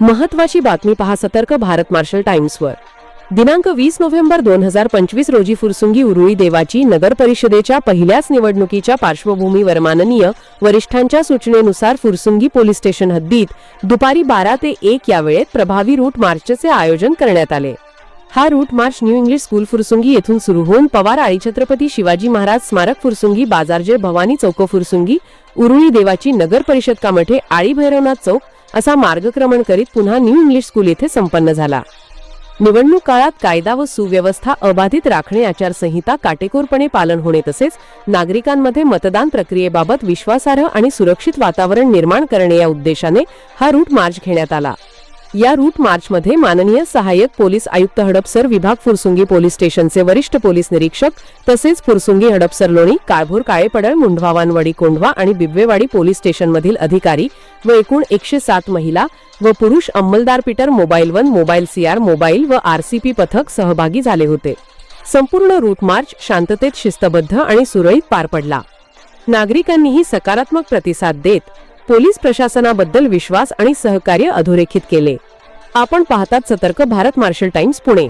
महत्वाची बातमी पहा सतर्क भारत मार्शल टाइम्सवर. दिनांक वीस नोव्हेंबर दोन हजार पंचवीस रोजी फुरसुंगी उरुळी देवाची नगर परिषदेच्या पहिल्याच निवडणुकीच्या पार्श्वभूमीवर माननीय वरिष्ठांच्या सूचनेनुसार फुरसुंगी पोलीस स्टेशन हद्दीत दुपारी बारा ते एक या वेळेत प्रभावी रूट मार्चचे आयोजन करण्यात आले. हा route march new English school Fursungi येथून सुरू होऊन पवार आळी छत्रपती शिवाजी महाराज स्मारक फुरसुंगी बाजारजे भवानी चौक फुरसुंगी उरुळी देवाची नगर परिषद कामठे आळी भैरवनाथ चौक असा मार्गक्रमण करीत पुन्हा न्यू इंग्लिश स्कूल येथे संपन्न झाला. निवडणूक काळात कायदा व सुव्यवस्था अबाधित राखणे आचारसंहिता काटेकोरपणे पालन होणे तसेच नागरिकांमध्ये मतदान प्रक्रियेबाबत विश्वासार्ह आणि सुरक्षित वातावरण निर्माण करणे या उद्देशाने हा रूट मार्च घेण्यात आला. या रूट मार्चमध्ये माननीय सहाय्यक पोलीस आयुक्त हडपसर विभाग फुरसुंगी पोलीस स्टेशनचे वरिष्ठ पोलीस निरीक्षक तसेच फुरसुंगी हडपसर लोणी काळभोर काळेपडळ मुंढवावानवाडी कोंढवा आणि बिब्वेवाडी पोलीस स्टेशनमधील अधिकारी व एकूण एकशे सात महिला व पुरुष अंमलदार Peter mobile one mobile CR mobile व आरसीपी पथक सहभागी झाले होते. संपूर्ण रूट मार्च शांततेत शिस्तबद्ध आणि सुरळीत पार पडला. नागरिकांनीही सकारात्मक प्रतिसाद देत पोलीस प्रशासनाबद्दल विश्वास आणि सहकार्य अधोरेखित केले. आपण पाहतात सतर्क भारत मार्शल टाइम्स पुणे.